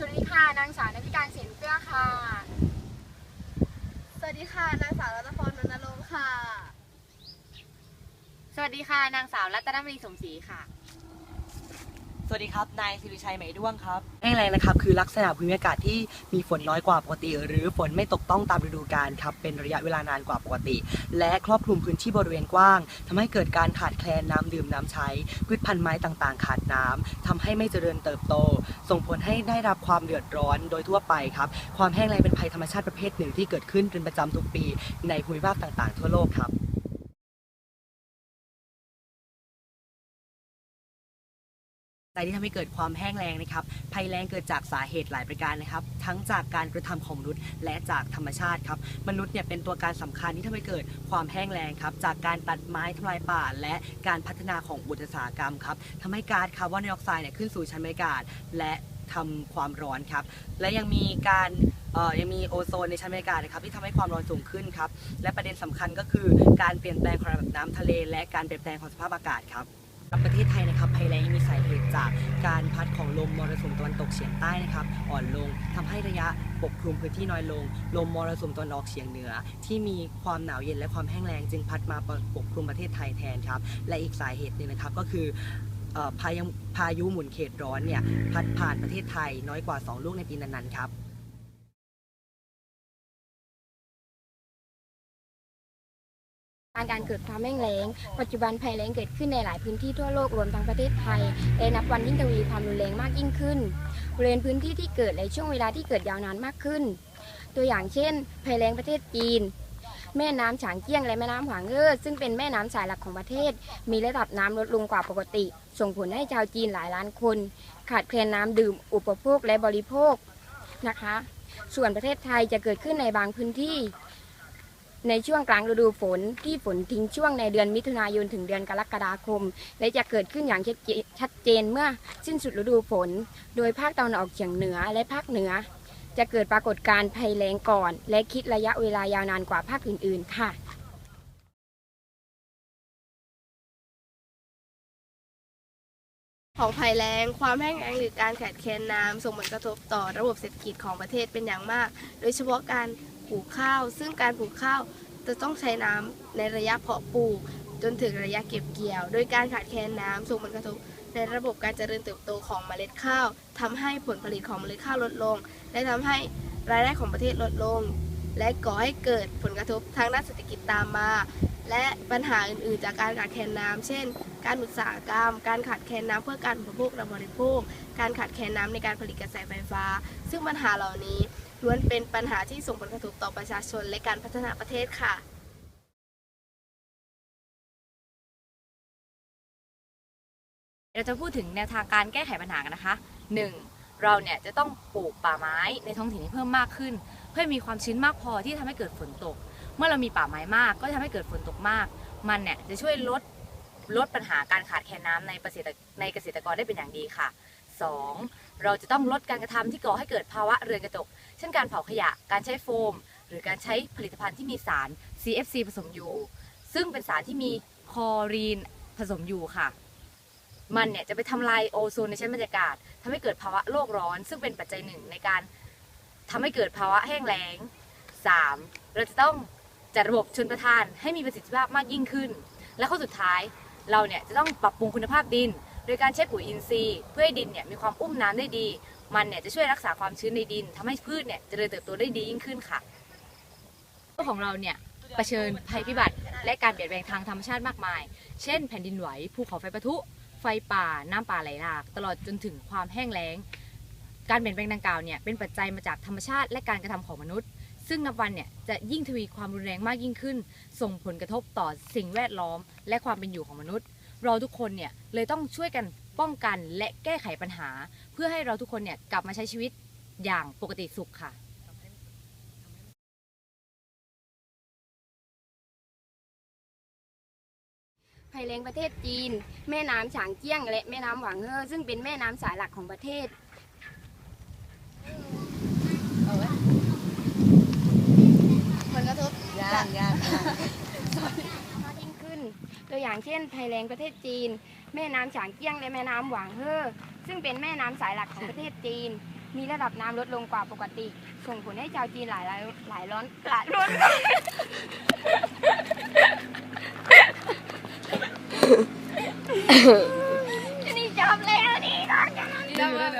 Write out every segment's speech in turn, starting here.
สวัสดีค่ะ นางสาวนพิการเสียนเกื้อค่ะ สวัสดีค่ะ นางสาวรัตพรนนรงค์ค่ะ สวัสดีค่ะ นางสาวรัตนมณีสมศรีค่ะ สวัสดีครับ นายสิริชัยไหมด้วงครับแห้งแรงนะครับ คือลักษณะภูมิอากาศที่มีฝนน้อยกว่าปกติ หรือฝนไม่ตกต้องตามฤดูกาลครับ เป็นระยะเวลานานกว่าปกติ และครอบคลุมพื้นที่บริเวณกว้างทำให้เกิดการขาดแคลนน้ำดื่มน้ำใช้ พืชพันธุ์ไม้ต่างๆ ขาดน้ำทำให้ไม่เจริญเติบโต ส่งผลให้ได้รับความเดือดร้อนโดยทั่วไปครับ ความแห้งแล้งเป็นภัยธรรมชาติประเภทหนึ่งที่เกิดขึ้นเป็นประจำทุกปี ในภูมิภาคต่างๆ ทั่วโลกครับ ใจที่ทำให้เกิดความแห้งแล้งนะครับ ภัยแล้งเกิดจากสาเหตุหลายประการนะครับ ทั้งจากการกระทำของมนุษย์ และจากธรรมชาติครับ มนุษย์เนี่ยเป็นตัวการสำคัญที่ทำให้เกิดความแห้งแล้งครับ จากการตัดไม้ทำลายป่า และการพัฒนาของอุตสาหกรรมครับทำให้ก๊าซคาร์บอนไดออกไซด์เนี่ยขึ้นสู่ชั้นบรรยากาศ และทำความร้อนครับ และยังมีการเอ่อยังมีโอโซนในชั้นบรรยากาศนะครับที่ทำให้ความร้อนสูงขึ้นครับ และประเด็นสำคัญก็คือการเปลี่ยนแปลงของระดับน้ำทะเล และการเปลี่ยนแปลงของสภาพอากาศครับ ประเทศไทยนะครับภัยแล้งมีสาเหตุจากการพัดของลมมรสุมตะวันตกเฉียงใต้นะครับ อ่อนลงทำให้ระยะปกคลุมพื้นที่น้อยลง ลมมรสุมตะวันออกเฉียงเหนือ ที่มีความหนาวเย็นและความแห้งแล้งจึงพัดมาปกคลุมประเทศไทยแทนครับ และอีกสาเหตุหนึ่งนะครับก็คือพายุพายุหมุนเขตร้อนเนี่ยพัดผ่านประเทศไทยน้อยกว่า 2 ลูกในปีนั้นๆครับ การการเกิดความแห้งแล้ง ปัจจุบันภัยแล้งเกิดขึ้นในหลายพื้นที่ทั่วโลกรวมทั้งประเทศไทย และนับวันยิ่งทวีความรุนแรงมากยิ่งขึ้น บริเวณพื้นที่ที่เกิดในช่วงเวลาที่เกิดยาวนานมากขึ้น ตัวอย่างเช่น ภัยแล้งประเทศจีน แม่น้ำฉางเจี้ยงและแม่น้ำหวางเออซึ่งเป็นแม่น้ำสายหลักของประเทศ มีระดับน้ำลดลงกว่าปกติ ส่งผลให้ชาวจีนหลายล้านคน ขาดแคลนน้ำดื่ม อุปโภคและบริโภคนะคะ ส่วนประเทศไทยจะเกิดขึ้นในบางพื้นที่ ในช่วงกลางฤดูฝนที่ฝนทิ้งช่วงในเดือนมิถุนายนถึงเดือนกรกฎาคม และจะเกิดขึ้นอย่างชัดเจชัดเจนเมื่อสิ้นสุดฤดูฝน โดยภาคตะวันออกเฉียงเหนือและภาคเหนือ จะเกิดปรากฏการณ์ภัยแล้งก่อน และคิดระยะเวลายาวนานกว่าภาคอื่น ๆ ค่ะของภัยแล้ง ความแห้งแล้งหรือการขาดแคลนน้ำส่งผลกระทบต่อระบบเศรษฐกิจของประเทศเป็นอย่างมาก โดยเฉพาะการ ปลูกข้าว ซึ่งการปลูกข้าวจะต้องใช้น้ำในระยะเพาะปลูก จนถึงระยะเก็บเกี่ยว โดยการขาดแคลนน้ำส่งผลกระทบในระบบการเจริญเติบโตของเมล็ดข้าวทำให้ผลผลิตของเมล็ดข้าวลดลง และทำให้รายได้ของประเทศลดลง และก่อให้เกิดผลกระทบทางด้านเศรษฐกิจตามมา และปัญหาอื่นๆ จากการขาดแคลนน้ำเช่น การอุตสาหกรรม การขาดแคลนน้ำเพื่อการอุปโภคและบริโภค การขาดแคลนน้ำในการผลิตกระแสไฟฟ้า ซึ่งปัญหาเหล่านี้ ล้วนเป็นปัญหาที่ส่งผลกระทบต่อประชาชนและการพัฒนาประเทศค่ะเราจะพูดถึงแนวทางการแก้ไขปัญหากันนะคะ 1. เราเนี่ยจะต้องปลูกป่าไม้ในท้องถิ่นให้เพิ่มมากขึ้น เพื่อมีความชื้นมากพอที่ทำให้เกิดฝนตก เมื่อเรามีป่าไม้มากก็จะทำให้เกิดฝนตกมาก มันเนี่ยจะช่วยลดลดปัญหาการขาดแคลนน้ำในเกษตรในเกษตรกรได้เป็นอย่างดีค่ะ 2. เราจะต้องลดการกระทำที่ก่อให้เกิดภาวะเรือนกระจก เช่นการเผาขยะ การใช้โฟม หรือการใช้ผลิตภัณฑ์ที่มีสาร CFC ผสมอยู่ ซึ่งเป็นสารที่มีคลอรีนผสมอยู่ค่ะ มันเนี่ยจะไปทำลายโอโซนในชั้นบรรยากาศทำให้เกิดภาวะโลกร้อน ซึ่งเป็นปัจจัยหนึ่งในการทำให้เกิดภาวะแห้งแล้ง 3. เราจะต้องจัดระบบชนประทานให้มีประสิทธิภาพมากยิ่งขึ้น และข้อสุดท้ายเราเนี่ยจะต้องปรับปรุงคุณภาพดิน โดยการใช้ปุ๋ยอินทรีย์เพื่อให้ดินเนี่ยมีความอุ้มน้ำได้ดี มันเนี่ยจะช่วยรักษาความชื้นในดินทำให้พืชเนี่ยเจริญเติบโตได้ดียิ่งขึ้นค่ะโลกของเราเนี่ยเผชิญภัยพิบัติ และการเปลี่ยนแปลงทางธรรมชาติมากมาย เช่น แผ่นดินไหวภูเขาไฟปะทุ ไฟป่า น้ำป่าไหลหลาก ตลอดจนถึงความแห้งแล้ง การเปลี่ยนแปลงดังกล่าวเนี่ยเป็นปัจจัยมาจากธรรมชาติและการกระทำของมนุษย์ ซึ่งนับวันเนี่ยจะยิ่งทวีความรุนแรงมากยิ่งขึ้น ส่งผลกระทบต่อสิ่งแวดล้อม และความเป็นอยู่ของมนุษย์ เราทุกคนเนี่ยเลยต้องช่วยกันป้องกันและแก้ไขปัญหา เพื่อให้เราทุกคนเนี่ยกลับมาใช้ชีวิตอย่างปกติสุขค่ะภัยแล้งประเทศจีน แม่น้ำฉางเจี้ยง และแม่น้ำหวางเฮอซึ่งเป็นแม่น้ำสายหลักของประเทศผลกระทบย่างย่างมากยิ่งขึ้น ตัวอย่างเช่นภัยแล้งประเทศจีน แม่น้ำฉางเจี้ยงและแม่น้ำหวางเฮ่อซึ่งเป็นแม่น้ำสายหลักของประเทศจีน มีระดับน้ำลดลงกว่าปกติ ส่งผลให้ชาวจีนหลายหลายหลายร้อนหลายร้อน นี่จบแล้วนี่ร้อนจับแล้ว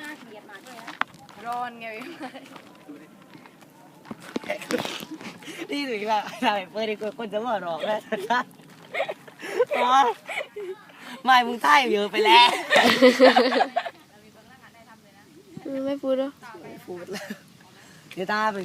น่าเกลียดมากเลยนะร้อนไงนี่ถึงแบบอะไรเปิดดีกว่าคนจะมาหลอกแล้วอ๋อ ไม่มึงท่ายเยอะไปแล้วไม่พูดหรอพูดแล้วเดี๋ยวตาไป